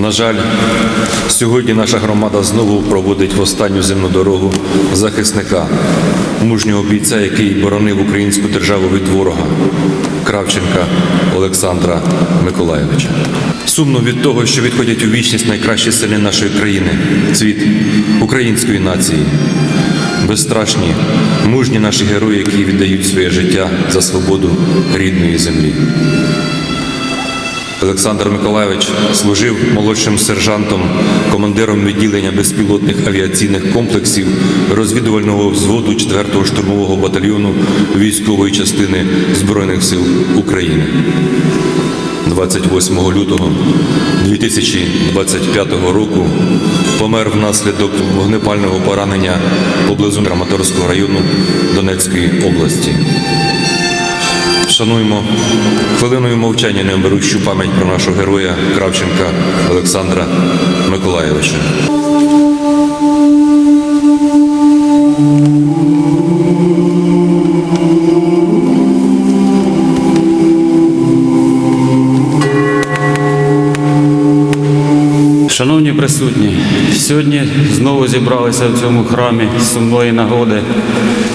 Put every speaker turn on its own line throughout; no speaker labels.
На жаль, сьогодні наша громада знову проводить в останню земну дорогу захисника, мужнього бійця, який боронив українську державу від ворога Кравченка Олександра Миколайовича. Сумно від того, що відходять у вічність найкращі сини нашої країни, цвіт української нації. Безстрашні, мужні наші герої, які віддають своє життя за свободу рідної землі. Олександр Миколайович служив молодшим сержантом, командиром відділення безпілотних авіаційних комплексів розвідувального взводу 4-го штурмового батальйону військової частини Збройних сил України. 28 лютого 2025 року помер внаслідок вогнепального поранення поблизу Краматорського району Донецької області. Шануємо хвилиною мовчання невмирущу пам'ять про нашого героя Кравченка Олександра Миколайовича.
Сьогодні знову зібралися в цьому храмі з сумної нагоди,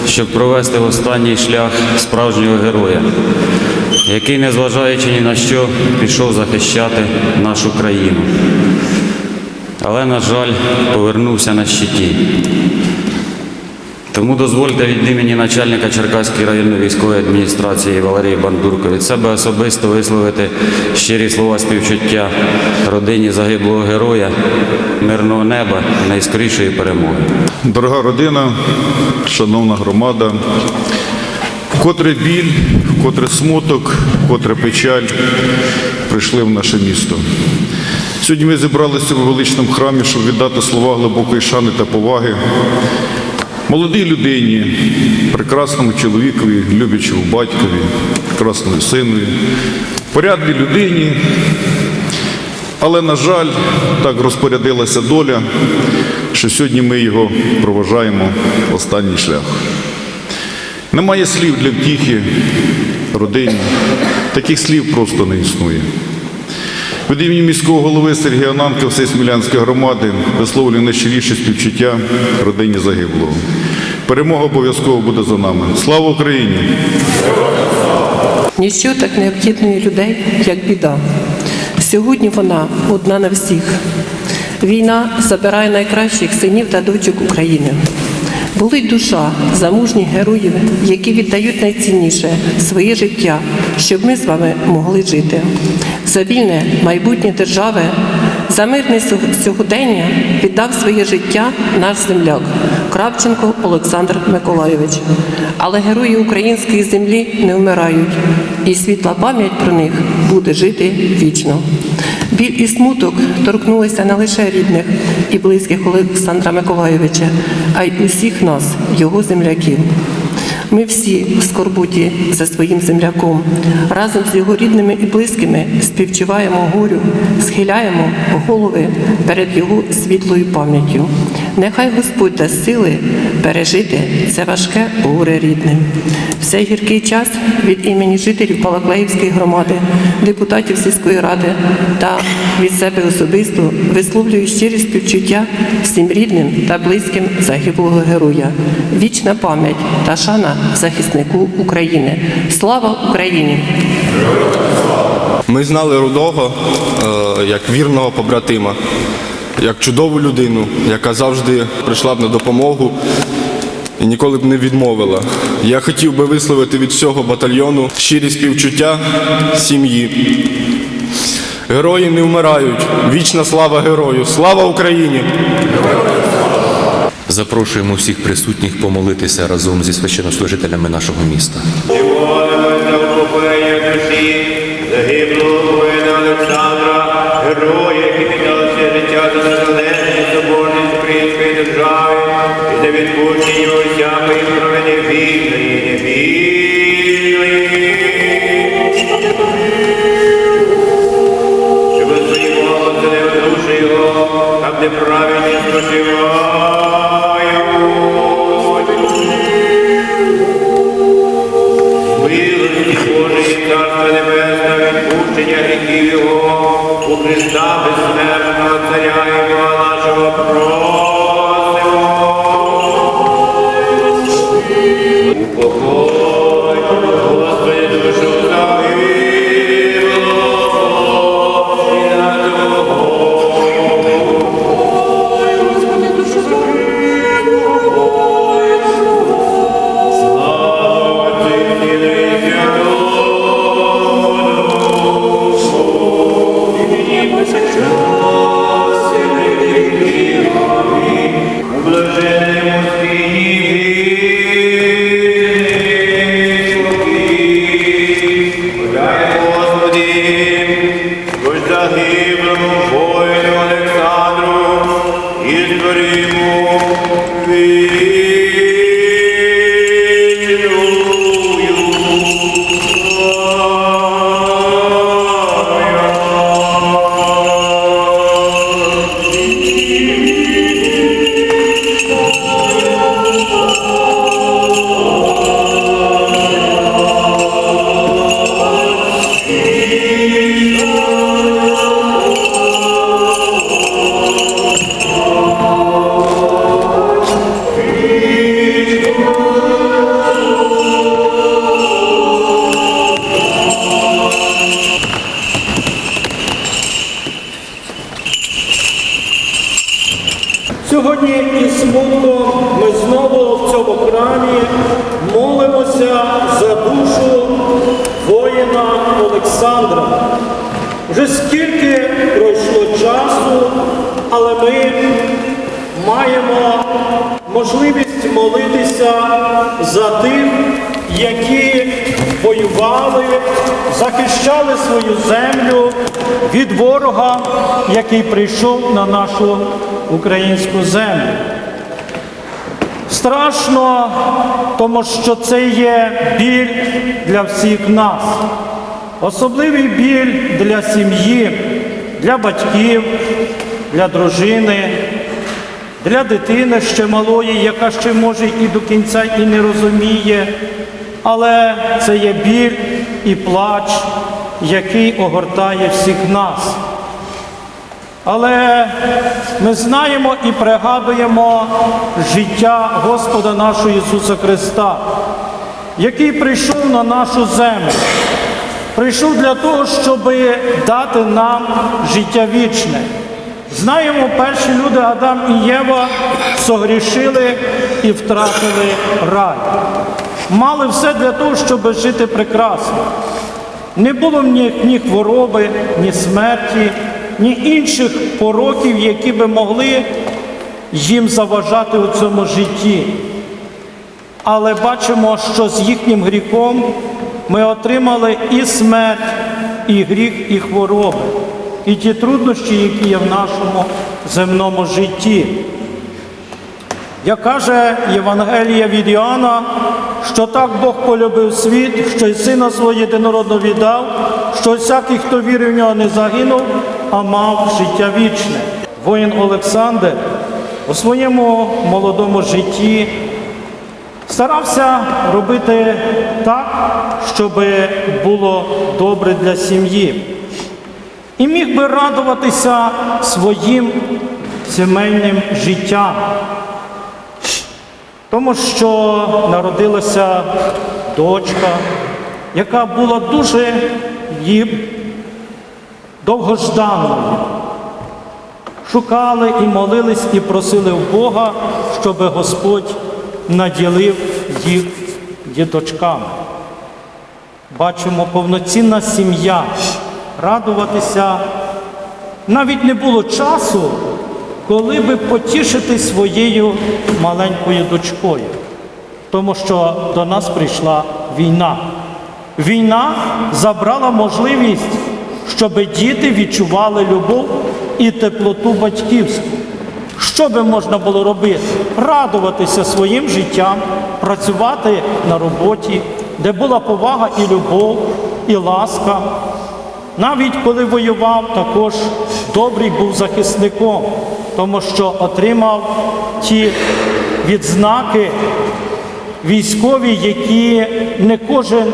щоб провести останній шлях справжнього героя, який, незважаючи ні на що, пішов захищати нашу країну. Але, на жаль, повернувся на щиті. Тому дозвольте від імені начальника Черкаської районної військової адміністрації Валерії Бандурко від себе особисто висловити щирі слова співчуття родині загиблого героя, мирного неба, найскорішої перемоги.
Дорога родина, шановна громада, вкотре біль, вкотре смуток, вкотре печаль прийшли в наше місто. Сьогодні ми зібралися в величному храмі, щоб віддати слова глибокої шани та поваги молодій людині, прекрасному чоловікові, любячому батькові, прекрасному синові, порядній людині, але, на жаль, так розпорядилася доля, що сьогодні ми його проважаємо в останній шлях. Немає слів для втіхи родині. Таких слів просто не існує. Від імені міського голови Сергія Ананка всієї Смілянської громади висловлюю найщиріше співчуття родині загиблого. Перемога обов'язково буде за нами. Слава Україні!
Ніщо так не об'єднує людей, як біда. Сьогодні вона одна на всіх. Війна забирає найкращих синів та дочок України. Болить душа замужніх героїв, які віддають найцінніше своє життя, щоб ми з вами могли жити. За вільне майбутнє держави, за мирне сьогодення віддав своє життя наш земляк Кравченко Олександр Миколайович. Але герої української землі не вмирають, і світла пам'ять про них буде жити вічно. Біль і смуток торкнулися не лише рідних і близьких Олександра Миколайовича, а й усіх нас, його земляків. Ми всі в скорбуті за своїм земляком. Разом з його рідними і близькими співчуваємо горю, схиляємо голови перед його світлою пам'яттю. Нехай Господь дасть сили пережити це важке горе рідним. В цей гіркий час від імені жителів Балаклеївської громади, депутатів сільської ради та від себе особисто висловлюю щирі співчуття всім рідним та близьким загиблого героя. Вічна пам'ять та шана захиснику України. Слава Україні!
Ми знали Рудого е, як вірного побратима, як чудову людину, яка завжди прийшла б на допомогу і ніколи б не відмовила. Я хотів би висловити від всього батальйону щирі співчуття сім'ї. Герої не вмирають. Вічна слава герою! Слава Україні!
Запрошуємо всіх присутніх помолитися разом зі священнослужителями нашого міста.
Загиблого воїна Олександра, героя, і за відпущення усякої провини вільної, невільної. Щоб Бог оцінив душі його, там де спочивають. Милості Божої Царства Небесне, відпущення гріхів Його, у Христа безсмертного Царя і Бога нашого просимо. Упокой, Господи, Deva Mohan.
Сьогодні із смутком ми знову в цьому храмі молимося за душу воїна Олександра. Вже скільки пройшло часу, але ми маємо можливість молитися за тих, які воювали, захищали свою землю від ворога, який прийшов на нашу українську землю. Страшно, тому що це є біль для всіх нас. Особливий біль для сім'ї, для батьків, для дружини, для дитини ще малої, яка ще може і до кінця і не розуміє. Але це є біль і плач, який огортає всіх нас. Але ми знаємо і пригадуємо життя Господа нашого Ісуса Христа, який прийшов на нашу землю. Прийшов для того, щоб дати нам життя вічне. Знаємо, перші люди Адам і Єва согрішили і втратили рай. Мали все для того, щоб жити прекрасно. Не було в них ні хвороби, ні смерті, ні інших пороків, які би могли їм заважати у цьому житті. Але бачимо, що з їхнім гріхом ми отримали і смерть, і гріх, і хвороби, і ті труднощі, які є в нашому земному житті. Як каже Євангелія від Іоанна, що так Бог полюбив світ, що й сина свого єдинородного віддав, що всякий, хто вірив в нього, не загинув, а мав життя вічне. Воїн Олександр у своєму молодому житті старався робити так, щоб було добре для сім'ї. І міг би радуватися своїм сімейним життям. Тому що народилася дочка, яка була дуже їм довгожданою. Шукали і молились, і просили в Бога, щоб Господь наділив їх діточками. Бачимо повноцінна сім'я, радуватися. Навіть не було часу, коли би потішити своєю маленькою дочкою, тому що до нас прийшла війна. Війна забрала можливість, щоб діти відчували любов і теплоту батьківську. Що би можна було робити? Радуватися своїм життям, працювати на роботі, де була повага і любов, і ласка. Навіть коли воював, також добрий був захисником, тому що отримав ті відзнаки військові, які не кожен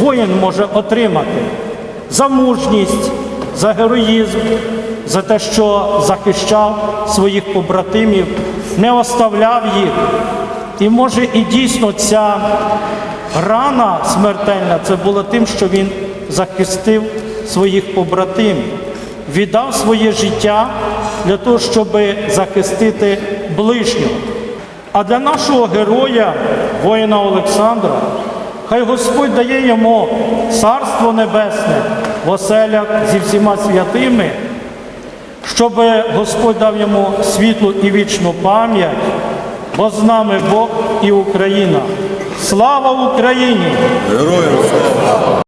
воїн може отримати. За мужність, за героїзм, за те, що захищав своїх побратимів, не оставляв їх. І може і дійсно ця рана смертельна це була тим, що він захистив своїх побратимів, віддав своє життя для того, щоб захистити ближнього. А для нашого героя, воїна Олександра, хай Господь дає йому царство небесне в оселях зі всіма святими, щоб Господь дав йому світлу і вічну пам'ять, бо з нами Бог і Україна. Слава Україні!
Героям слава!